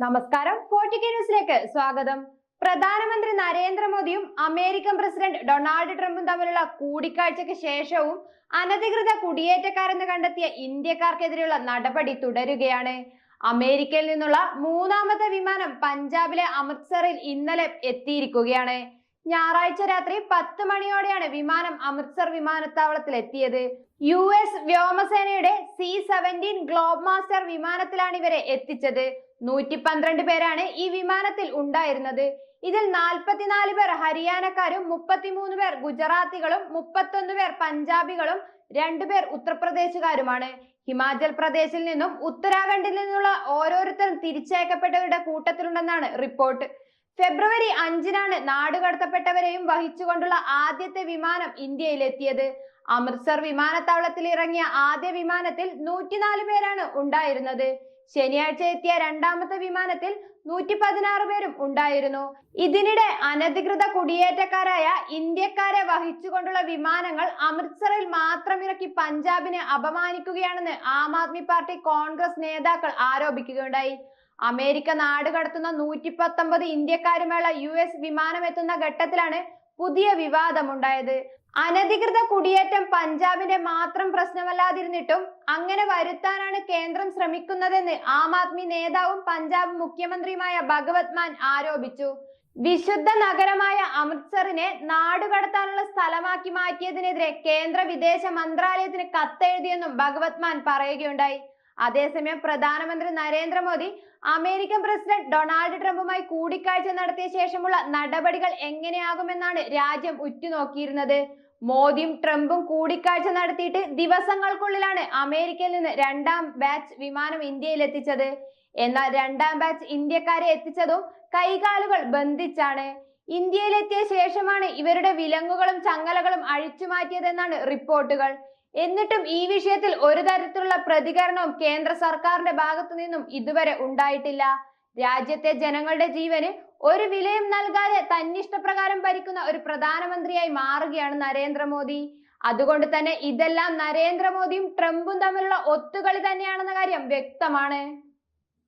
നമസ്കാരം. ഫോർട്ടിക്കെ ന്യൂസിലേക്ക് സ്വാഗതം. പ്രധാനമന്ത്രി നരേന്ദ്രമോദിയും അമേരിക്കൻ പ്രസിഡന്റ് ഡൊണാൾഡ് ട്രംപും തമ്മിലുള്ള കൂടിക്കാഴ്ചയ്ക്ക് ശേഷവും അനധികൃത കുടിയേറ്റക്കാരെന്ന് കണ്ടെത്തിയ ഇന്ത്യക്കാർക്കെതിരെയുള്ള നടപടി തുടരുകയാണ്. അമേരിക്കയിൽ നിന്നുള്ള മൂന്നാമത്തെ വിമാനം പഞ്ചാബിലെ അമൃത്സറിൽ ഇന്നലെ എത്തിയിരിക്കുകയാണ്. ഞായറാഴ്ച രാത്രി പത്ത് മണിയോടെയാണ് വിമാനം അമൃത്സർ വിമാനത്താവളത്തിൽ എത്തിയത് യു എസ് വ്യോമസേനയുടെ സി സെവന്റീൻ ഗ്ലോബ് മാസ്റ്റർ വിമാനത്തിലാണ് ഇവരെ എത്തിച്ചത്. നൂറ്റി പന്ത്രണ്ട് പേരാണ് ഈ വിമാനത്തിൽ ഉണ്ടായിരുന്നത്. ഇതിൽ നാൽപ്പത്തിനാല് പേർ ഹരിയാനക്കാരും മുപ്പത്തിമൂന്ന് പേർ ഗുജറാത്തികളും മുപ്പത്തൊന്ന് പേർ പഞ്ചാബികളും രണ്ടുപേർ ഉത്തർപ്രദേശുകാരുമാണ്. ഹിമാചൽ പ്രദേശിൽ നിന്നും ഉത്തരാഖണ്ഡിൽ നിന്നുള്ള ഓരോരുത്തരും തിരിച്ചയക്കപ്പെട്ടവരുടെ കൂട്ടത്തിലുണ്ടെന്നാണ് റിപ്പോർട്ട്. ഫെബ്രുവരി അഞ്ചിനാണ് നാടുകടത്തപ്പെട്ടവരെയും വഹിച്ചുകൊണ്ടുള്ള ആദ്യത്തെ വിമാനം ഇന്ത്യയിലെത്തിയത്. അമൃത്സർ വിമാനത്താവളത്തിൽ ഇറങ്ങിയ ആദ്യ വിമാനത്തിൽ നൂറ്റിനാല് പേരാണ് ഉണ്ടായിരുന്നത്. ശനിയാഴ്ച എത്തിയ രണ്ടാമത്തെ വിമാനത്തിൽ നൂറ്റി പതിനാറ് പേരും ഉണ്ടായിരുന്നു. ഇതിനിടെ അനധികൃത കുടിയേറ്റക്കാരായ ഇന്ത്യക്കാരെ വഹിച്ചുകൊണ്ടുള്ള വിമാനങ്ങൾ അമൃത്സറിൽ മാത്രം ഇറക്കി പഞ്ചാബിനെ അപമാനിക്കുകയാണെന്ന് ആം ആദ്മി പാർട്ടി കോൺഗ്രസ് നേതാക്കൾ ആരോപിക്കുകയുണ്ടായി. അമേരിക്ക നാട് കടത്തുന്ന നൂറ്റി പത്തൊമ്പത് ഇന്ത്യക്കാരുമായുള്ള യു എസ് വിമാനം എത്തുന്ന ഘട്ടത്തിലാണ് പുതിയ വിവാദമുണ്ടായത്. അനധികൃത കുടിയേറ്റം പഞ്ചാബിന്റെ മാത്രം പ്രശ്നമല്ലാതിരുന്നിട്ടും അങ്ങനെ വരുത്താനാണ് കേന്ദ്രം ശ്രമിക്കുന്നതെന്ന് ആം ആദ്മി നേതാവും പഞ്ചാബ് മുഖ്യമന്ത്രിയുമായ ഭഗവത് മാൻ ആരോപിച്ചു. വിശുദ്ധ നഗരമായ അമൃത്സറിനെ നാടുകടത്താനുള്ള സ്ഥലമാക്കി മാറ്റിയതിനെതിരെ കേന്ദ്ര വിദേശ മന്ത്രാലയത്തിന് കത്തെഴുതിയെന്നും ഭഗവത് മാൻ പറയുകയുണ്ടായി. അതേസമയം പ്രധാനമന്ത്രി നരേന്ദ്രമോദി അമേരിക്കൻ പ്രസിഡന്റ് ഡൊണാൾഡ് ട്രംപുമായി കൂടിക്കാഴ്ച നടത്തിയ ശേഷമുള്ള നടപടികൾ എങ്ങനെയാകുമെന്നാണ് രാജ്യം ഉറ്റുനോക്കിയിരുന്നത്. മോദിയും ട്രംപും കൂടിക്കാഴ്ച നടത്തിയിട്ട് ദിവസങ്ങൾക്കുള്ളിലാണ് അമേരിക്കയിൽ നിന്ന് രണ്ടാം ബാച്ച് വിമാനം ഇന്ത്യയിൽ എത്തിച്ചത്. എന്നാൽ രണ്ടാം ബാച്ച് ഇന്ത്യക്കാരെ എത്തിച്ചതും കൈകാലുകൾ ബന്ധിച്ചാണ്. ഇന്ത്യയിലെത്തിയ ശേഷമാണ് ഇവരുടെ വിലങ്ങുകളും ചങ്ങലകളും അഴിച്ചുമാറ്റിയതെന്നാണ് റിപ്പോർട്ടുകൾ. എന്നിട്ടും ഈ വിഷയത്തിൽ ഒരു തരത്തിലുള്ള പ്രതികരണവും കേന്ദ്ര സർക്കാരിന്റെ ഭാഗത്തു നിന്നും ഇതുവരെ ഉണ്ടായിട്ടില്ല. രാജ്യത്തെ ജനങ്ങളുടെ ജീവന് ഒരു വിലയും നൽകാതെ തന്നിഷ്ടപ്രകാരം ഭരിക്കുന്ന ഒരു പ്രധാനമന്ത്രിയായി മാറുകയാണ് നരേന്ദ്രമോദി. അതുകൊണ്ട് തന്നെ ഇതെല്ലാം നരേന്ദ്രമോദിയും ട്രംപും തമ്മിലുള്ള ഒത്തുകളി തന്നെയാണെന്ന കാര്യം വ്യക്തമാണ്.